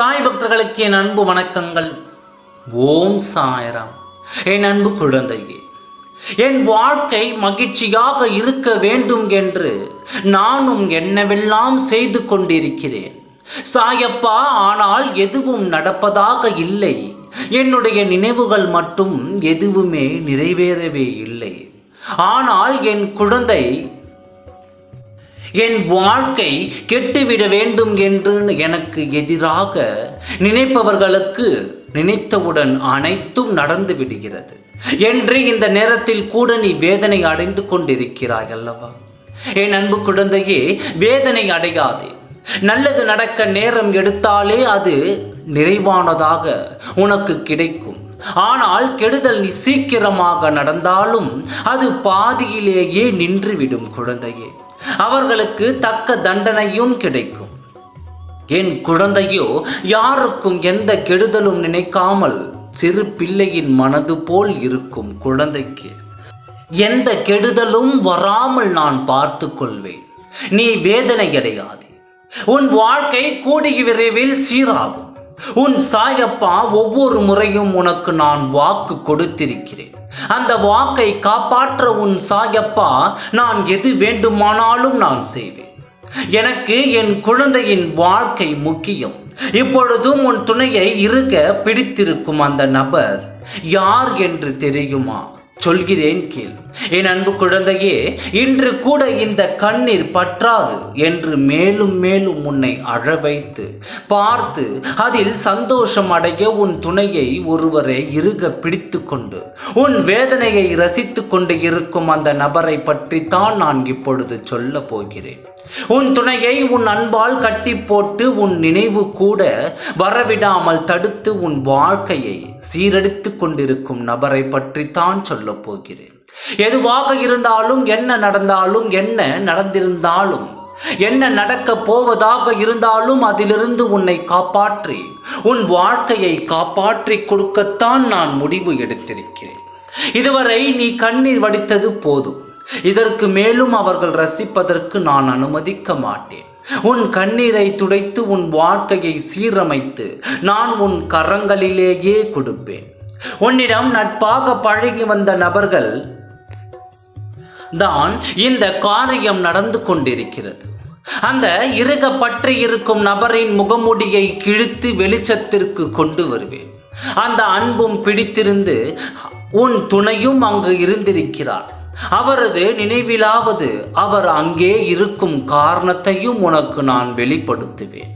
சாய் பக்தர்களுக்கு என் அன்பு வணக்கங்கள். ஓம் சாயராம். என் அன்பு குழந்தையே என் வாழ்க்கை மகிழ்ச்சியாக இருக்க வேண்டும் என்று நானும் என்னவெல்லாம் செய்து கொண்டிருக்கிறேன். சாயப்பா ஆனால் எதுவும் நடப்பதாக இல்லை. என்னுடைய நினைவுகள் மட்டும் எதுவுமே நிறைவேறவே இல்லை. ஆனால் என் குழந்தை என் வாழ்க்கை கெட்டுவிட வேண்டும் என்று எனக்கு எதிராக நினைப்பவர்களுக்கு நினைத்தவுடன் அனைத்தும் நடந்து விடுகிறது. என்று இந்த நேரத்தில் கூட நீ வேதனை அடைந்து கொண்டிருக்கிறாய் அல்லவா? என் அன்பு குழந்தையே வேதனை அடையாதே. நல்லது நடக்க நேரம் எடுத்தாலே அது நிறைவானதாக உனக்கு கிடைக்கும். ஆனால் கெடுதல் நீ சீக்கிரமாக நடந்தாலும் அது பாதியிலேயே நின்றுவிடும் குழந்தையே. அவர்களுக்கு தக்க தண்டனையும் கிடைக்கும். என் குழந்தையோ யாருக்கும் எந்த கெடுதலும் நினைக்காமல் சிறு பிள்ளையின் மனது போல் இருக்கும் குழந்தைக்கு எந்த கெடுதலும் வராமல் நான் பார்த்து கொள்வேன். நீ வேதனை அடையாதே உன் வாழ்க்கை கூடிய விரைவில் சீராகும். உன் சாயப்பா ஒவ்வொரு முறையும் உனக்கு நான் வாக்கு கொடுத்திருக்கிறேன். அந்த வாக்கை காப்பாற்ற உன் சாயப்பா நான் எது வேண்டுமானாலும் நான் செய்வேன். எனக்கு என் குழந்தையின் வாழ்க்கை முக்கியம். இப்பொழுதும் உன் துணையை இருக்க பிடித்திருக்கும் அந்த நபர் யார் என்று தெரியுமா? சொல்கிறேன் கேள். என் அன்பு குழந்தையே இன்று கூட இந்த கண்ணீர் பற்றாது என்று மேலும் மேலும் உன்னை அழ வைத்து பார்த்து அதில் சந்தோஷம் அடைய உன் துணையை ஒருவரை இறுக பிடித்து கொண்டு உன் வேதனையை ரசித்து கொண்டு இருக்கும் அந்த நபரை பற்றித்தான் நான் இப்பொழுது சொல்ல போகிறேன். உன் துணையை உன் அன்பால் கட்டி போட்டு உன் நினைவு கூட வரவிடாமல் தடுத்து உன் வாழ்க்கையை சீரடித்து கொண்டிருக்கும் நபரை பற்றித்தான் சொல்லப் போகிறேன் எதுவாக இருந்தாலும் என்ன நடந்தாலும் என்ன நடந்திருந்தாலும் என்ன நடக்க போவதாக இருந்தாலும் அதிலிருந்து உன்னை காப்பாற்றி உன் வாழ்க்கையை காப்பாற்றி கொடுக்கத்தான் நான் முடிவு எடுத்திருக்கிறேன். இதுவரை நீ கண்ணீர் வடித்தது போதும். இதற்கு மேலும் அவர்கள் ரசிப்பதற்கு நான் அனுமதிக்க மாட்டேன். உன் கண்ணீரை துடைத்து உன் வாழ்க்கையை சீரமைத்து நான் உன் கரங்களிலேயே கொடுப்பேன். உன்னிடம் நட்பாக பழகி வந்த நபர்கள் தான் இந்த காரியம் நடந்து கொண்டிருக்கிறது. அந்த இறுக பற்றி இருக்கும் நபரின் முகமுடியை கிழித்து வெளிச்சத்திற்கு கொண்டு வருவேன். அந்த அன்பும் பிடித்திருந்து உன் துணையும் அங்கு இருந்திருக்கிறார் அவரது நினைவிலாவது அவர் அங்கே இருக்கும் காரணத்தையும் உனக்கு நான் வெளிப்படுத்துவேன்.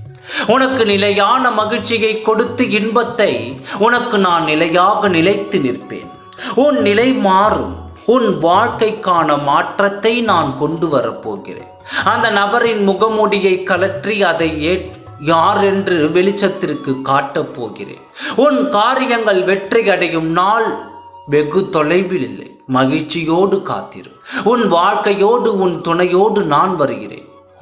உனக்கு நிலையான மகிழ்ச்சியை கொடுத்து இன்பத்தை உனக்கு நான் நிலையாக நிலைத்து நிற்பேன். உன் நிலை மாறும். உன் வாழ்க்கைக்கான மாற்றத்தை நான் கொண்டு வரப்போகிறேன் அந்த நபரின் முகமூடியை கலற்றி அதை ஏ யார் என்று வெளிச்சத்திற்கு காட்டப் போகிறேன். உன் காரியங்கள் வெற்றி அடையும் நாள் வெகு தொலைவில் இல்லை. மகிழ்ச்சியோடு காத்திரு. உன் வாழ்க்கையோடு உன் துணையோடு நான் வருகிறேன்.